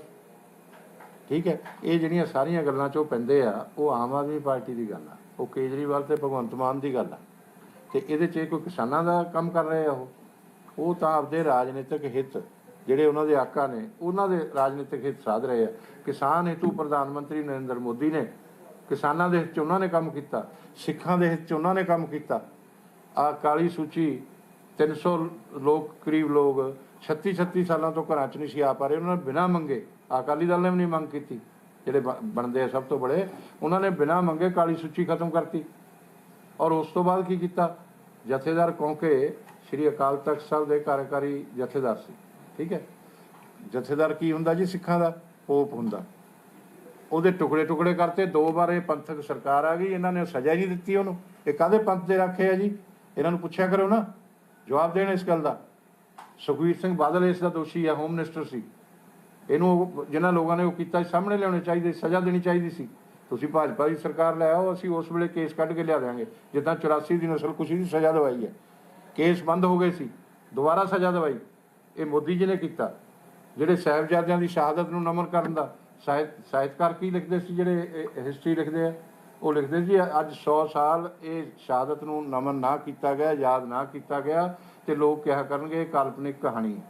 ਠੀਕ ਹੈ, ਇਹ ਜਿਹੜੀਆਂ ਸਾਰੀਆਂ ਗੱਲਾਂ ਚੋਂ ਪੈਂਦੇ ਆ, ਉਹ ਆਮ ਆਦਮੀ ਪਾਰਟੀ ਦੀ ਗੱਲ ਆ। ਉਹ ਕੇਜਰੀਵਾਲ ਤੇ ਭਗਵੰਤ ਮਾਨ ਦੀ ਗੱਲ ਆ। ਤੇ ਇਹਦੇ 'ਚ ਇਹ ਕੋਈ ਕਿਸਾਨਾਂ ਦਾ ਕੰਮ ਕਰ ਰਹੇ ਆ ਉਹ? ਉਹ ਤਾਂ ਆਪਦੇ ਰਾਜਨੀਤਿਕ ਹਿੱਤ ਜਿਹੜੇ ਉਹਨਾਂ ਦੇ ਆਕਾ ਨੇ, ਉਹਨਾਂ ਦੇ ਰਾਜਨੀਤਿਕ ਹਿੱਤ ਸਾਧ ਰਹੇ ਆ। ਕਿਸਾਨ ਹੇਤੂ ਪ੍ਰਧਾਨ ਮੰਤਰੀ ਨਰਿੰਦਰ ਮੋਦੀ ਨੇ, ਕਿਸਾਨਾਂ ਦੇ ਹਿੱਤ 'ਚ ਉਹਨਾਂ ਨੇ ਕੰਮ ਕੀਤਾ, ਸਿੱਖਾਂ ਦੇ ਹਿੱਤ 'ਚ ਉਹਨਾਂ ਨੇ ਕੰਮ ਕੀਤਾ। ਆ ਕਾਲੀ ਸੂਚੀ 300 ਲੋਕ ਕਰੀਬ ਲੋਕ 36 36 ਸਾਲਾਂ ਤੋਂ ਘਰਾਂ 'ਚ ਨਹੀਂ ਸੀ ਆ ਪਾ ਰਹੇ, ਉਹਨਾਂ ਨੇ ਬਿਨਾਂ ਮੰਗੇ ਅਕਾਲੀ ਦਲ ਨੇ ਵੀ ਨਹੀਂ ਮੰਗ ਕੀਤੀ, ਜਿਹੜੇ ਬ- ਬਣਦੇ ਆ ਸਭ ਤੋਂ ਬੜੇ, ਉਹਨਾਂ ਨੇ ਬਿਨਾਂ ਮੰਗੇ ਕਾਲੀ ਸੂਚੀ ਖਤਮ ਕਰਤੀ। ਔਰ ਉਸ ਤੋਂ ਬਾਅਦ ਕੀ ਕੀਤਾ? ਜਥੇਦਾਰ ਕੌਂਕੇ ਸ੍ਰੀ ਅਕਾਲ ਤਖਤ ਸਾਹਿਬ ਦੇ ਕਾਰਜਕਾਰੀ ਜਥੇਦਾਰ ਸੀ, ਠੀਕ ਹੈ? ਜਥੇਦਾਰ ਕੀ ਹੁੰਦਾ ਜੀ ਸਿੱਖਾਂ ਦਾ? ਪੋਪ ਹੁੰਦਾ। ਉਹਦੇ ਟੁਕੜੇ ਟੁਕੜੇ ਕਰਤੇ, ਦੋ ਵਾਰ ਇਹ ਪੰਥਕ ਸਰਕਾਰ ਆ ਗਈ, ਇਹਨਾਂ ਨੇ ਸਜ਼ਾ ਹੀ ਨਹੀਂ ਦਿੱਤੀ ਉਹਨੂੰ। ਇਹ ਕਾਦੇ ਪੰਥ ਦੇ ਰੱਖੇ ਆ ਜੀ? ਇਹਨਾਂ ਨੂੰ ਪੁੱਛਿਆ ਕਰੋ ਨਾ। ਜਵਾਬ ਦੇਣ ਇਸ ਗੱਲ ਦਾ। ਸੁਖਵੀਰ ਸਿੰਘ ਬਾਦਲ ਇਸ ਦਾ ਦੋਸ਼ੀ ਆ ਹੋਮ ਮਿਨਿਸਟਰ ਸੀ। ਇਹਨੂੰ ਉਹ- ਜਿਨ੍ਹਾਂ ਲੋਕਾਂ ਨੇ ਉਹ ਕੀਤਾ ਸਾਹਮਣੇ ਲਿਆਉਣੇ ਚਾਹੀਦੇ, ਸਜ਼ਾ ਦੇਣੀ ਚਾਹੀਦੀ ਸੀ। ਤੁਸੀਂ ਭਾਜਪਾ ਦੀ ਸਰਕਾਰ ਲੈ ਆਓ, ਅਸੀਂ ਉਸ ਵੇਲੇ ਕੇਸ ਕੱਢ ਕੇ ਲਿਆ ਦਿਆਂਗੇ। ਜਿੱਦਾਂ 84 ਦੀ ਨਸਲ ਕੁਸ਼ੀ ਦੀ ਸਜ਼ਾ ਦਵਾਈ ਹੈ। ਕੇਸ ਬੰਦ ਹੋ ਗਏ ਸੀ, ਦੁਬਾਰਾ ਸਜ਼ਾ ਦਵਾਈ। ਇਹ ਮੋਦੀ ਜੀ ਨੇ ਕੀਤਾ। ਜਿਹੜੇ ਸਾਹਿਬਜ਼ਾਦਿਆਂ ਦੀ ਸ਼ਹਾਦਤ ਨੂੰ ਨਮਨ ਕਰਨ ਦਾ ਸਾਹਿਤ ਸਾਹਿਤਕਾਰ ਕੀ ਲਿਖਦੇ ਸੀ, ਜਿਹੜੇ ਹਿਸਟਰੀ ਲਿਖਦੇ ਆ? ਉਹ ਲਿਖਦੇ ਸੀ, ਅੱਜ 100 ਸਾਲ ਇਹ ਸ਼ਹਾਦਤ ਨੂੰ ਨਮਨ ਨਾ ਕੀਤਾ ਗਿਆ, ਯਾਦ ਨਾ ਕੀਤਾ ਗਿਆ ਤੇ ਲੋਕ ਕਿਹਾ ਕਰਨਗੇ, ਇਹ ਕਾਲਪਨਿਕ ਕਹਾਣੀ ਹੈ।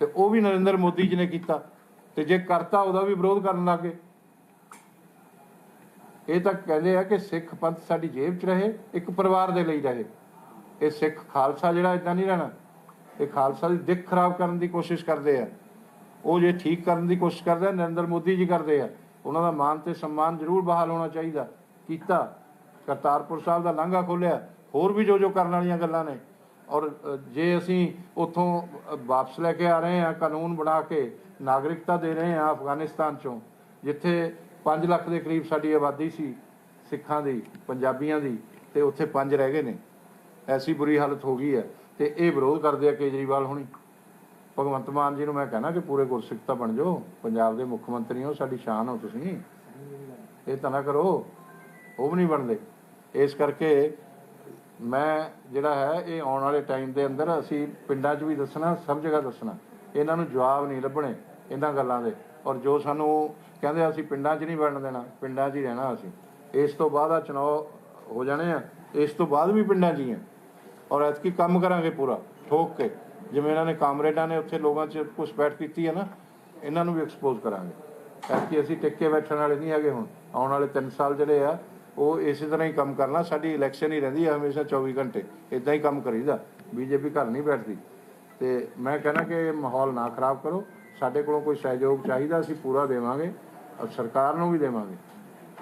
ਤੇ ਉਹ ਵੀ ਨਰਿੰਦਰ ਮੋਦੀ ਜੀ ਨੇ ਕੀਤਾ। ਤੇ ਜੇ ਕਰਤਾ, ਉਹਦਾ ਵੀ ਵਿਰੋਧ ਕਰਨ ਲੱਗੇ ਇਹ ਤਾਂ ਕਹਿੰਦੇ ਆ ਕਿ ਸਿੱਖ ਪੰਥ ਸਾਡੀ ਜੇਬ 'ਚ ਰਹੇ, ਇੱਕ ਪਰਿਵਾਰ ਦੇ ਲਈ ਰਹੇ। ਇਹ ਸਿੱਖ ਖਾਲਸਾ ਜਿਹੜਾ ਇਦਾਂ ਨਹੀਂ ਰਹਿਣਾ, ਇਹ ਖਾਲਸਾ ਦੀ ਦਿੱਖ ਖਰਾਬ ਕਰਨ ਦੀ ਕੋਸ਼ਿਸ਼ ਕਰਦੇ ਆ। ਉਹ ਜੇ ਠੀਕ ਕਰਨ ਦੀ ਕੋਸ਼ਿਸ਼ ਕਰਦੇ ਆ, ਨਰਿੰਦਰ ਮੋਦੀ ਜੀ ਕਰਦੇ ਆ, ਉਹਨਾਂ ਦਾ ਮਾਨ ਤੇ ਸਨਮਾਨ ਜ਼ਰੂਰ ਬਹਾਲ ਹੋਣਾ ਚਾਹੀਦਾ। ਕੀਤਾ। ਕਰਤਾਰਪੁਰ ਸਾਹਿਬ ਦਾ ਲਾਂਘਾ ਖੋਲਿਆ ਹੋਰ ਵੀ ਜੋ ਜੋ ਕਰਨ ਵਾਲੀਆਂ ਗੱਲਾਂ ਨੇ। ਔਰ ਜੇ ਅਸੀਂ ਉਥੋਂ ਵਾਪਸ ਲੈ ਕੇ ਆ ਰਹੇ ਹਾਂ, ਕਾਨੂੰਨ ਬਣਾ ਕੇ ਨਾਗਰਿਕਤਾ ਦੇ ਰਹੇ ਹਾਂ ਅਫਗਾਨਿਸਤਾਨ ਚੋਂ, ਜਿੱਥੇ 5 ਲੱਖ ਦੇ ਕਰੀਬ ਸਾਡੀ ਆਬਾਦੀ ਸੀ ਸਿੱਖਾਂ ਦੀ, ਪੰਜਾਬੀਆਂ ਦੀ, ਤੇ ਉੱਥੇ 5 ਰਹਿ ਗਏ ਨੇ। ਐਸੀ ਬੁਰੀ ਹਾਲਤ ਹੋ ਗਈ ਹੈ ਤੇ ਇਹ ਵਿਰੋਧ ਕਰਦੇ ਆ ਕੇਜਰੀਵਾਲ ਹੁਣੀ। ਭਗਵੰਤ ਮਾਨ ਜੀ ਨੂੰ ਮੈਂ ਕਹਿਣਾ ਕਿ ਪੂਰੇ ਗੁਰਸਿੱਖਤਾ ਬਣ ਜਾਓ। ਪੰਜਾਬ ਦੇ ਮੁੱਖ ਮੰਤਰੀ ਹੋ, ਸਾਡੀ ਸ਼ਾਨ ਹੋ ਤੁਸੀਂ। ਇਹ ਤਾਂ ਨਾ ਕਰੋ। ਉਹ ਵੀ ਨਹੀਂ ਬਣਦੇ। ਇਸ ਕਰਕੇ ਮੈਂ ਜਿਹੜਾ ਹੈ, ਇਹ ਆਉਣ ਵਾਲੇ ਟਾਈਮ ਦੇ ਅੰਦਰ ਅਸੀਂ ਪਿੰਡਾਂ 'ਚ ਵੀ ਦੱਸਣਾ, ਸਭ ਜਗ੍ਹਾ ਦੱਸਣਾ। ਇਹਨਾਂ ਨੂੰ ਜਵਾਬ ਨਹੀਂ ਲੱਭਣੇ, ਇਹਨਾਂ ਗੱਲਾਂ ਦੇ। ਔਰ ਜੋ ਸਾਨੂੰ ਕਹਿੰਦੇ ਅਸੀਂ ਪਿੰਡਾਂ 'ਚ ਨਹੀਂ ਵੜਨ ਦੇਣਾ, ਪਿੰਡਾਂ 'ਚ ਹੀ ਰਹਿਣਾ ਅਸੀਂ। ਇਸ ਤੋਂ ਬਾਅਦ ਆ ਚੁਣਾਵ ਹੋ ਜਾਣੇ ਆ। ਇਸ ਤੋਂ ਬਾਅਦ ਵੀ ਪਿੰਡਾਂ 'ਚ ਹੀ ਆ। ਔਰ ਐਤਕੀ ਕੰਮ ਕਰਾਂਗੇ ਪੂਰਾ, ਠੋਕ ਕੇ। ਜਿਵੇਂ ਇਹਨਾਂ ਨੇ ਕਾਮਰੇਡਾਂ ਨੇ ਉੱਥੇ ਲੋਕਾਂ 'ਚ ਘੁਸਪੈਠ ਕੀਤੀ ਹੈ ਨਾ, ਇਹਨਾਂ ਨੂੰ ਵੀ ਐਕਸਪੋਜ਼ ਕਰਾਂਗੇ। ਐਤਕੀ ਅਸੀਂ ਟਿੱਕੇ ਬੈਠਣ ਵਾਲੇ ਨਹੀਂ ਹੈਗੇ ਹੁਣ, ਆਉਣ ਵਾਲੇ 3 ਸਾਲ ਜਿਹੜੇ ਆ, ਉਹ ਇਸੇ ਤਰ੍ਹਾਂ ਹੀ ਕੰਮ ਕਰਨਾ, ਸਾਡੀ ਇਲੈਕਸ਼ਨ ਹੀ ਰਹਿੰਦੀ ਹੈ ਹਮੇਸ਼ਾ 24 ਘੰਟੇ ਇਦਾਂ ਹੀ ਕੰਮ ਕਰੀਦਾ, ਬੀਜੇਪੀ ਘਰ ਨਹੀਂ ਬੈਠਦੀ। ਤੇ ਮੈਂ ਕਹਿੰਦਾ ਕਿ ਇਹ ਮਾਹੌਲ ਨਾ ਖਰਾਬ ਕਰੋ, ਸਾਡੇ ਕੋਲੋਂ ਕੋਈ ਸਹਿਯੋਗ ਚਾਹੀਦਾ ਅਸੀਂ ਪੂਰਾ ਦੇਵਾਂਗੇ ਔਰ ਸਰਕਾਰ ਨੂੰ ਵੀ ਦੇਵਾਂਗੇ।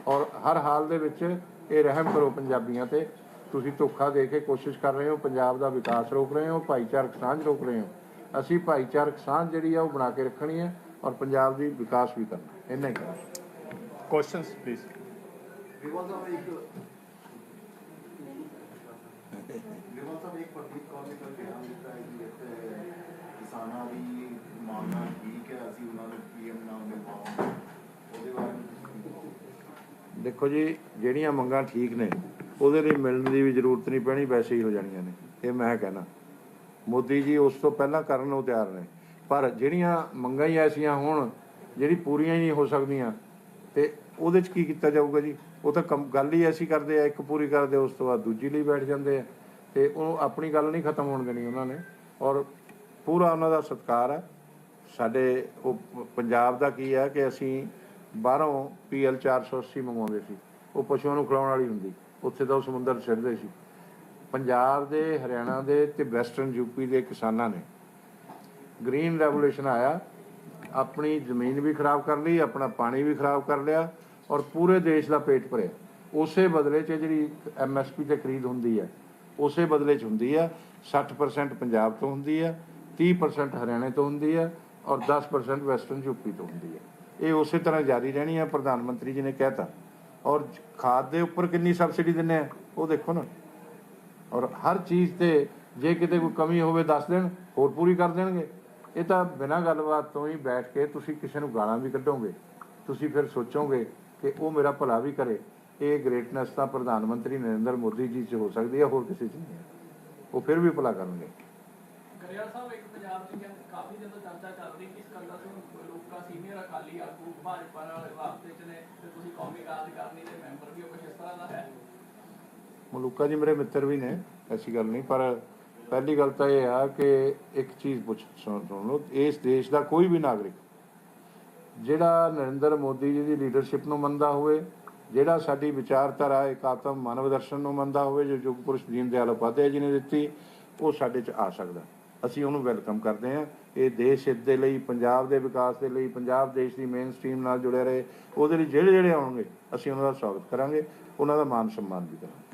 ਔਰ ਹਰ ਹਾਲ ਦੇ ਵਿੱਚ ਇਹ ਰਹਿਮ ਕਰੋ ਪੰਜਾਬੀਆਂ ਤੇ ਤੁਸੀਂ ਧੋਖਾ ਦੇ ਕੇ ਕੋਸ਼ਿਸ਼ ਕਰ ਰਹੇ ਹੋ ਪੰਜਾਬ ਦਾ ਵਿਕਾਸ ਰੋਕ ਰਹੇ ਹੋ ਭਾਈਚਾਰਕ ਸਾਂਝ ਰੋਕ ਰਹੇ ਹੋ। ਅਸੀਂ ਭਾਈਚਾਰਕ ਸਾਂਝ ਜਿਹੜੀ ਆ ਉਹ ਬਣਾ ਕੇ ਰੱਖਣੀ ਹੈ ਔਰ ਪੰਜਾਬ ਦੀ ਵਿਕਾਸ ਵੀ ਕਰਨਾ ਇੰਨਾ ਹੀ ਕੁਐਸਚਨਸ ਪਲੀਜ਼? ਦੇਖੋ ਜੀ ਜਿਹੜੀਆਂ ਮੰਗਾਂ ਠੀਕ ਨੇ ਉਹਦੇ ਲਈ ਮਿਲਣ ਦੀ ਵੀ ਜ਼ਰੂਰਤ ਨਹੀਂ ਪੈਣੀ ਵੈਸੇ ਹੀ ਹੋ ਜਾਣੀਆਂ ਨੇ। ਇਹ ਮੈਂ ਕਹਿਣਾ। ਮੋਦੀ ਜੀ ਉਸ ਤੋਂ ਪਹਿਲਾਂ ਕਰਨ ਨੂੰ ਤਿਆਰ ਨੇ। ਪਰ ਜਿਹੜੀਆਂ ਮੰਗਾਂ ਹੀ ਐਸੀਆਂ ਹੋਣ, ਜਿਹੜੀ ਪੂਰੀਆਂ ਹੀ ਨਹੀਂ ਹੋ ਸਕਦੀਆਂ, ਤੇ ਉਹਦੇ 'ਚ ਕੀ ਕੀਤਾ ਜਾਊਗਾ ਜੀ? ਉਹ ਤਾਂ ਕੰਮ- ਗੱਲ ਹੀ ਐਸੀ ਕਰਦੇ ਆ, ਇੱਕ ਪੂਰੀ ਕਰਦੇ ਉਸ ਤੋਂ ਬਾਅਦ ਦੂਜੀ ਲਈ ਬੈਠ ਜਾਂਦੇ ਆ। ਤੇ ਉਹ ਆਪਣੀ ਗੱਲ ਨਹੀਂ ਖਤਮ ਹੋਣ ਦੇਣੀ ਉਹਨਾਂ ਨੇ। ਔਰ ਪੂਰਾ ਉਹਨਾਂ ਦਾ ਸਤਿਕਾਰ ਹੈ ਸਾਡੇ ਉਹ ਪੰਜਾਬ ਦਾ ਕੀ ਹੈ ਕਿ ਅਸੀਂ ਬਾਹਰੋਂ ਪੀਐਲ 480 ਮੰਗਵਾਉਂਦੇ ਸੀ। ਉਹ ਪਸ਼ੂਆਂ ਨੂੰ ਖਿਲਾਉਣ ਵਾਲੀ ਹੁੰਦੀ। ਉੱਥੇ ਤਾਂ ਉਹ ਸਮੁੰਦਰ ਛੱਡਦੇ ਸੀ। ਪੰਜਾਬ ਦੇ, ਹਰਿਆਣਾ ਦੇ ਤੇ ਵੈਸਟਰਨ ਯੂਪੀ ਦੇ ਕਿਸਾਨਾਂ ਨੇ ਗ੍ਰੀਨ ਰੈਵੋਲੂਸ਼ਨ ਆਇਆ। ਆਪਣੀ ਜ਼ਮੀਨ ਵੀ ਖਰਾਬ ਕਰ ਲਈ, ਆਪਣਾ ਪਾਣੀ ਵੀ ਖਰਾਬ ਕਰ ਲਿਆ ਔਰ ਪੂਰੇ ਦੇਸ਼ ਦਾ ਪੇਟ ਭਰਿਆ। ਉਸੇ ਬਦਲੇ 'ਚ ਜਿਹੜੀ ਐਮਐਸਪੀ ਤੇ ਖਰੀਦ ਹੁੰਦੀ ਹੈ, ਉਸੇ ਬਦਲੇ 'ਚ ਹੁੰਦੀ ਹੈ 60% ਪੰਜਾਬ ਤੋਂ ਹੁੰਦੀ ਹੈ 30% ਹਰਿਆਣੇ ਤੋਂ ਹੁੰਦੀ ਹੈ ਔਰ 10% ਵੈਸਟਰਨ ਯੂਪੀ ਤੋਂ ਹੁੰਦੀ ਹੈ। ਇਹ ਉਸੇ ਤਰ੍ਹਾਂ ਜਾਰੀ ਰਹਿਣੀ ਹੈ, ਪ੍ਰਧਾਨ ਮੰਤਰੀ ਜੀ ਨੇ ਕਹਿਤਾ। ਔਰ ਖਾਦ ਦੇ ਉੱਪਰ ਕਿੰਨੀ ਸਬਸਿਡੀ ਦਿੰਨੇ ਆ, ਉਹ ਦੇਖੋ ਨਾ। ਔਰ ਹਰ ਚੀਜ਼ ਤੇ ਜੇ ਕਿਤੇ ਕੋਈ ਕਮੀ ਹੋਵੇ ਦੱਸ ਦੇਣ, ਹੋਰ ਪੂਰੀ ਕਰ ਦੇਣਗੇ। ਇਹ ਤਾਂ ਬਿਨਾਂ ਗੱਲਬਾਤ ਤੋਂ ਹੀ ਬੈਠ ਕੇ ਤੁਸੀਂ ਕਿਸੇ ਨੂੰ ਗਾਲਾਂ ਵੀ ਕੱਢੋਗੇ। ਤੁਸੀਂ ਫਿਰ ਸੋਚੋਗੇ ਕਿ ਉਹ ਮੇਰਾ ਭਲਾ ਵੀ ਕਰੇ। ਇਹ ਗ੍ਰੇਟਨੈਸ ਤਾਂ ਪ੍ਰਧਾਨ ਮੰਤਰੀ ਨਰਿੰਦਰ ਮੋਦੀ ਜੀ 'ਚ ਹੋ ਸਕਦੀ ਹੈ, ਹੋਰ ਕਿਸੇ 'ਚ ਨਹੀਂ ਹੈ। ਉਹ ਫਿਰ ਵੀ ਭਲਾ ਕਰਨਗੇ। ਗਰੇਵਾਲ ਸਾਹਿਬ, ਇੱਕ ਪੰਜਾਬ ਚ ਕਾਫੀ ਜਦੋਂ ਚਰਚਾ ਚੱਲ ਰਹੀ ਕਿ ਸਕੰਦਰ ਸਿੰਘ ਲੋਕਾਂ ਸੀਨੀਅਰ ਅਕਾਲੀ ਆਗੂ, ਭਾਜਪਾ ਵਾਲੇ ਵਾਸਤੇ ਚ ਨੇ। ਤੁਸੀਂ ਕੌਮੀ ਕਾਰਜਕਾਰਨੀ ਦੇ ਮੈਂਬਰ ਵੀ ਹੋ, ਕੁਛ ਇਸ ਤਰ੍ਹਾਂ ਦਾ ਹੈ? ਮਲੂਕਾ ਜੀ ਮੇਰੇ ਮਿੱਤਰ ਵੀ ਨੇ, ਐਸੀ ਗੱਲ ਨਹੀਂ, ਪਰ ਪਹਿਲੀ ਗੱਲ ਤਾਂ ਇਹ ਆ ਕਿ ਇੱਕ ਚੀਜ਼ ਪੁੱਛ, ਸੁਣ ਲਓ, ਇਸ ਦੇਸ਼ ਦਾ ਕੋਈ ਵੀ ਨਾਗਰਿਕ, ਜਿਹੜਾ ਨਰਿੰਦਰ ਮੋਦੀ ਜੀ ਦੀ ਲੀਡਰਸ਼ਿਪ ਨੂੰ ਮੰਨਦਾ ਹੋਵੇ, ਜਿਹੜਾ ਸਾਡੀ ਵਿਚਾਰਧਾਰਾ ਇਕਾਤਮ ਮਾਨਵ ਦਰਸ਼ਨ ਨੂੰ ਮੰਨਦਾ ਹੋਵੇ, ਜੋ ਯੁਗ ਪੁਰਸ਼ ਦੀਨ ਦਿਆਲ ਉਪਾਧਿਆਏ ਜੀ ਨੇ ਦਿੱਤੀ, ਉਹ ਸਾਡੇ 'ਚ ਆ ਸਕਦਾ। ਅਸੀਂ ਉਹਨੂੰ ਵੈਲਕਮ ਕਰਦੇ ਹਾਂ। ਇਹ ਦੇਸ਼ ਹਿੱਤ ਦੇ ਲਈ, ਪੰਜਾਬ ਦੇ ਵਿਕਾਸ ਦੇ ਲਈ, ਪੰਜਾਬ ਦੇਸ਼ ਦੀ ਮੇਨ ਸਟ੍ਰੀਮ ਨਾਲ ਜੁੜਿਆ ਰਹੇ, ਉਹਦੇ ਲਈ ਜਿਹੜੇ ਜਿਹੜੇ ਆਉਣਗੇ, ਅਸੀਂ ਉਹਨਾਂ ਦਾ ਸਵਾਗਤ ਕਰਾਂਗੇ, ਉਹਨਾਂ ਦਾ ਮਾਨ ਸਨਮਾਨ ਵੀ ਕਰਾਂਗੇ।